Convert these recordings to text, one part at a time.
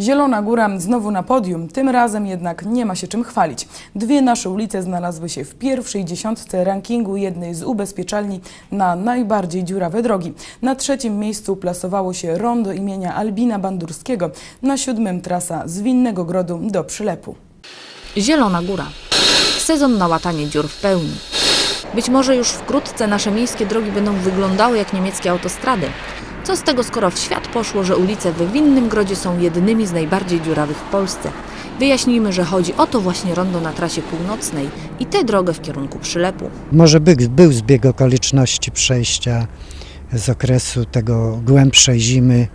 Zielona Góra znowu na podium, tym razem jednak nie ma się czym chwalić. Dwie nasze ulice znalazły się w pierwszej dziesiątce rankingu jednej z ubezpieczalni na najbardziej dziurawe drogi. Na trzecim miejscu plasowało się rondo imienia Albina Bandurskiego, na siódmym trasa z Winnego Grodu do Przylepu. Zielona Góra. Sezon na łatanie dziur w pełni. Być może już wkrótce nasze miejskie drogi będą wyglądały jak niemieckie autostrady. Co z tego, skoro w świat poszło, że ulice we Winnym Grodzie są jednymi z najbardziej dziurawych w Polsce? Wyjaśnijmy, że chodzi o to właśnie rondo na trasie północnej i tę drogę w kierunku Przylepu. Może by, był zbieg okoliczności przejścia z okresu tego głębszej zimy,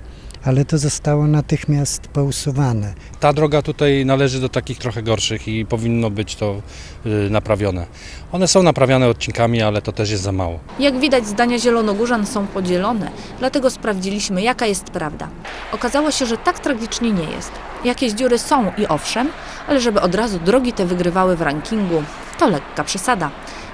ale to zostało natychmiast pousuwane. Ta droga tutaj należy do takich trochę gorszych i powinno być to y, naprawione. One są naprawiane odcinkami, ale to też jest za mało. Jak widać, zdania zielonogórzan są podzielone, dlatego sprawdziliśmy, jaka jest prawda. Okazało się, że tak tragicznie nie jest. Jakieś dziury są i owszem, ale żeby od razu drogi te wygrywały w rankingu, to lekka przesada.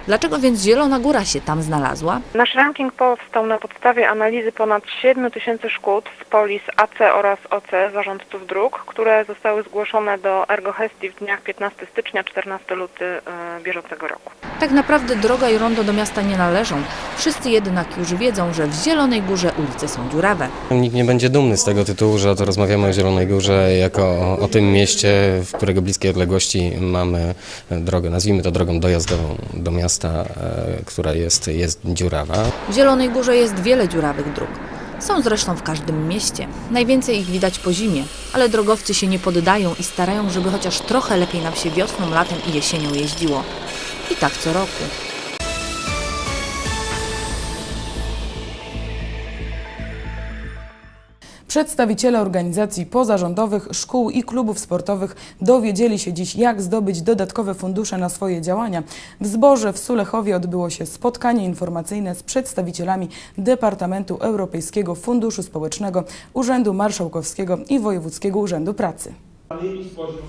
Dlaczego więc Zielona Góra się tam znalazła? Nasz ranking powstał na podstawie analizy ponad 7 tysięcy szkód z polis AC oraz OC zarządców dróg, które zostały zgłoszone do Ergohesti w dniach 15 stycznia 14 luty e, bieżącego roku. Tak naprawdę droga i rondo do miasta nie należą. Wszyscy jednak już wiedzą, że w Zielonej Górze ulice są dziurawe. Nikt nie będzie dumny z tego tytułu, że to rozmawiamy o Zielonej Górze jako o, o tym mieście, w którego bliskiej odległości mamy drogę, nazwijmy to drogą dojazdową do miasta, e, która jest, jest dziurawa. W Zielonej Górze jest wiele dziurawych dróg. Są zresztą w każdym mieście. Najwięcej ich widać po zimie, ale drogowcy się nie poddają i starają, żeby chociaż trochę lepiej nam się wiosną, latem i jesienią jeździło. I tak co roku. Przedstawiciele organizacji pozarządowych, szkół i klubów sportowych dowiedzieli się dziś, jak zdobyć dodatkowe fundusze na swoje działania. W Zborze w Sulechowie odbyło się spotkanie informacyjne z przedstawicielami Departamentu Europejskiego Funduszu Społecznego, Urzędu Marszałkowskiego i Wojewódzkiego Urzędu Pracy.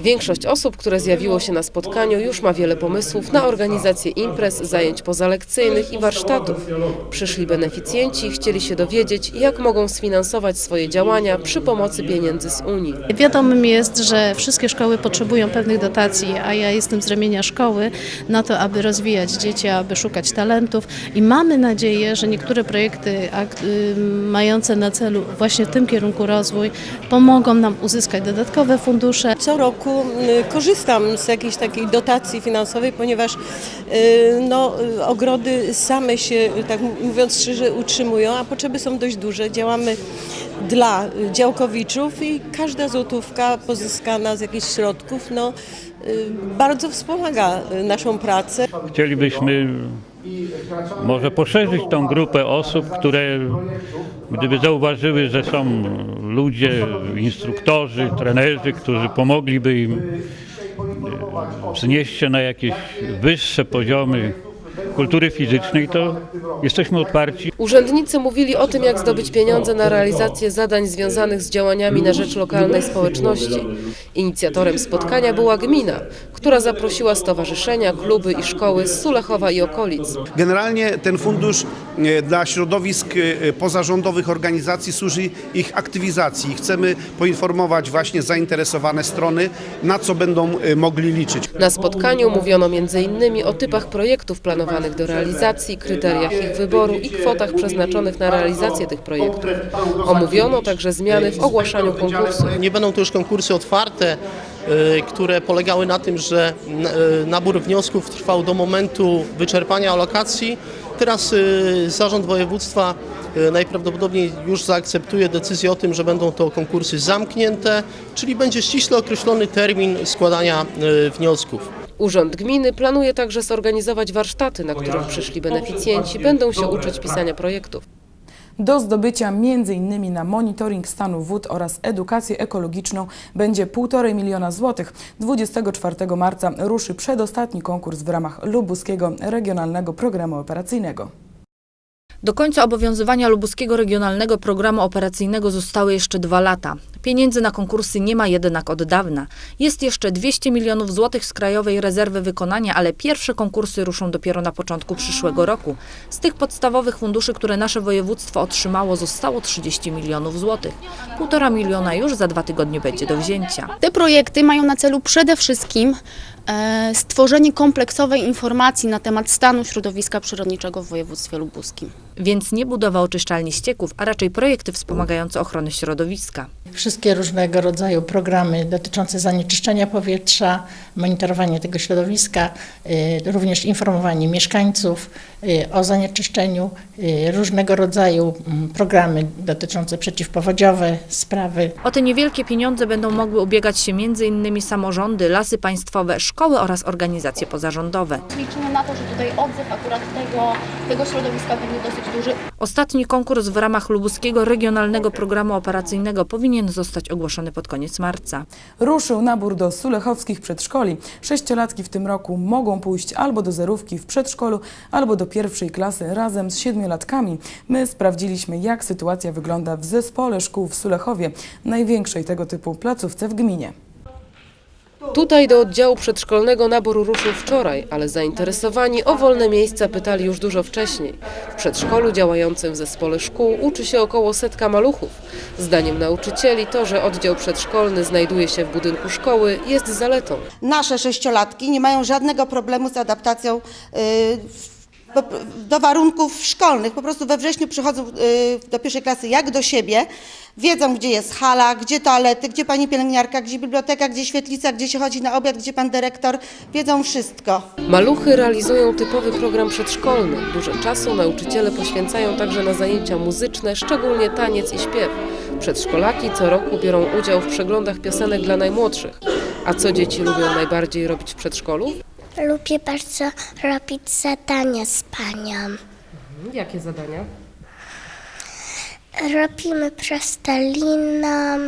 Większość osób, które zjawiło się na spotkaniu, już ma wiele pomysłów na organizację imprez, zajęć pozalekcyjnych i warsztatów. Przyszli beneficjenci chcieli się dowiedzieć, jak mogą sfinansować swoje działania przy pomocy pieniędzy z Unii. Wiadomym jest, że wszystkie szkoły potrzebują pewnych dotacji, a ja jestem z ramienia szkoły na to, aby rozwijać dzieci, aby szukać talentów i mamy nadzieję, że niektóre projekty y, mające na celu właśnie w tym kierunku rozwój pomogą nam uzyskać dodatkowe fundusze. Co roku y, korzystam z jakiejś takiej dotacji finansowej, ponieważ y, no, y, ogrody same się, tak mówiąc szczerze, utrzymują, a potrzeby są dość duże. Działamy dla działkowiczów i każda złotówka pozyskana z jakichś środków no, bardzo wspomaga naszą pracę. Chcielibyśmy może poszerzyć tą grupę osób, które gdyby zauważyły, że są ludzie, instruktorzy, trenerzy, którzy pomogliby im e, wznieść się na jakieś wyższe poziomy kultury fizycznej, to jesteśmy otwarci. Urzędnicy mówili o tym, jak zdobyć pieniądze na realizację zadań związanych z działaniami na rzecz lokalnej społeczności. Inicjatorem spotkania była gmina, która zaprosiła stowarzyszenia, kluby i szkoły z Sulechowa i okolic. Generalnie ten fundusz e, dla środowisk e, pozarządowych organizacji służy ich aktywizacji. Chcemy poinformować właśnie zainteresowane strony, na co będą e, mogli liczyć. Na spotkaniu mówiono m.in. o typach projektów planowanych do realizacji, kryteriach ich wyboru i kwotach przeznaczonych na realizację tych projektów. Omówiono także zmiany w ogłaszaniu konkursów. Nie będą to już konkursy otwarte, które polegały na tym, że nabór wniosków trwał do momentu wyczerpania alokacji. Teraz y, Zarząd Województwa y, najprawdopodobniej już zaakceptuje decyzję o tym, że będą to konkursy zamknięte, czyli będzie ściśle określony termin składania y, wniosków. Urząd Gminy planuje także zorganizować warsztaty, na których przyszli beneficjenci będą się uczyć pisania projektów. Do zdobycia m.in. na monitoring stanu wód oraz edukację ekologiczną będzie 1,5 miliona złotych. 24 marca ruszy przedostatni konkurs w ramach Lubuskiego Regionalnego Programu Operacyjnego. Do końca obowiązywania Lubuskiego Regionalnego Programu Operacyjnego zostały jeszcze dwa lata. Pieniędzy na konkursy nie ma jednak od dawna. Jest jeszcze 200 milionów złotych z Krajowej Rezerwy Wykonania, ale pierwsze konkursy ruszą dopiero na początku przyszłego roku. Z tych podstawowych funduszy, które nasze województwo otrzymało, zostało 30 milionów złotych. Półtora miliona już za dwa tygodnie będzie do wzięcia. Te projekty mają na celu przede wszystkim e, stworzenie kompleksowej informacji na temat stanu środowiska przyrodniczego w województwie lubuskim. Więc nie budowa oczyszczalni ścieków, a raczej projekty wspomagające ochronę środowiska. Wszystkie różnego rodzaju programy dotyczące zanieczyszczenia powietrza, monitorowanie tego środowiska, y, również informowanie mieszkańców y, o zanieczyszczeniu, y, różnego rodzaju mm, programy dotyczące przeciwpowodziowe, sprawy O te niewielkie pieniądze będą mogły ubiegać się m.in. samorządy, lasy państwowe, szkoły oraz organizacje pozarządowe. Liczymy na to, że tutaj odzew akurat tego, tego środowiska będzie dosyć duży. Ostatni konkurs w ramach Lubuskiego Regionalnego Programu Operacyjnego powinien zostać ogłoszony pod koniec marca. Ruszył nabór do sulechowskich przedszkoli. Sześciolatki w tym roku mogą pójść albo do zerówki w przedszkolu, albo do pierwszej klasy razem z siedmiolatkami. My sprawdziliśmy, jak sytuacja wygląda w zespole szkół w Sulechowie, największej tego typu placówce w gminie. Tutaj do oddziału przedszkolnego nabór ruszył wczoraj, ale zainteresowani o wolne miejsca pytali już dużo wcześniej. W przedszkolu działającym w zespole szkół uczy się około setka maluchów. Zdaniem nauczycieli to, że oddział przedszkolny znajduje się w budynku szkoły jest zaletą. nasze sześciolatki nie mają żadnego problemu z adaptacją y, po- do warunków szkolnych. Po prostu we wrześniu przychodzą y, do pierwszej klasy jak do siebie, wiedzą gdzie jest hala, gdzie toalety, gdzie pani pielęgniarka, gdzie biblioteka, gdzie świetlica, gdzie się chodzi na obiad, gdzie pan dyrektor, wiedzą wszystko. Maluchy realizują typowy program przedszkolny. Dużo czasu nauczyciele poświęcają także na zajęcia muzyczne, szczególnie taniec i śpiew. Przedszkolaki co roku biorą udział w przeglądach piosenek dla najmłodszych. A co dzieci lubią najbardziej robić w przedszkolu? Lubię bardzo robić zadania z panią. Jakie zadania? Robimy plastelina,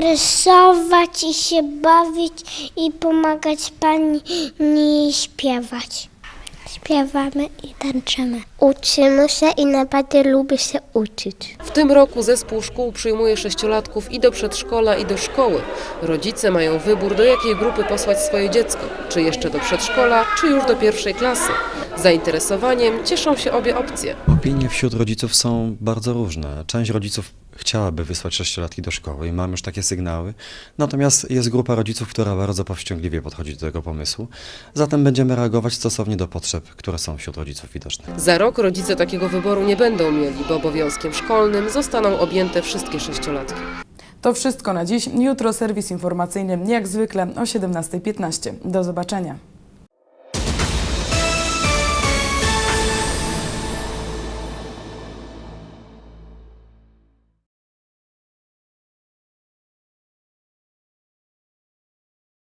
rysować i się bawić i pomagać pani śpiewać. Śpiewamy i tańczymy. Uczymy się i naprawdę lubię się uczyć. W tym roku zespół szkół przyjmuje sześciolatków i do przedszkola, i do szkoły. Rodzice mają wybór, do jakiej grupy posłać swoje dziecko. Czy jeszcze do przedszkola, czy już do pierwszej klasy. Zainteresowaniem cieszą się obie opcje. Opinie wśród rodziców są bardzo różne. Część rodziców chciałaby wysłać sześciolatki do szkoły i mam już takie sygnały. Natomiast jest grupa rodziców, która bardzo powściągliwie podchodzi do tego pomysłu. Zatem będziemy reagować stosownie do potrzeb, które są wśród rodziców widoczne. Za rok rodzice takiego wyboru nie będą mieli, bo obowiązkiem szkolnym zostaną objęte wszystkie sześciolatki. To wszystko na dziś. Jutro serwis informacyjny jak zwykle o 17.15. Do zobaczenia.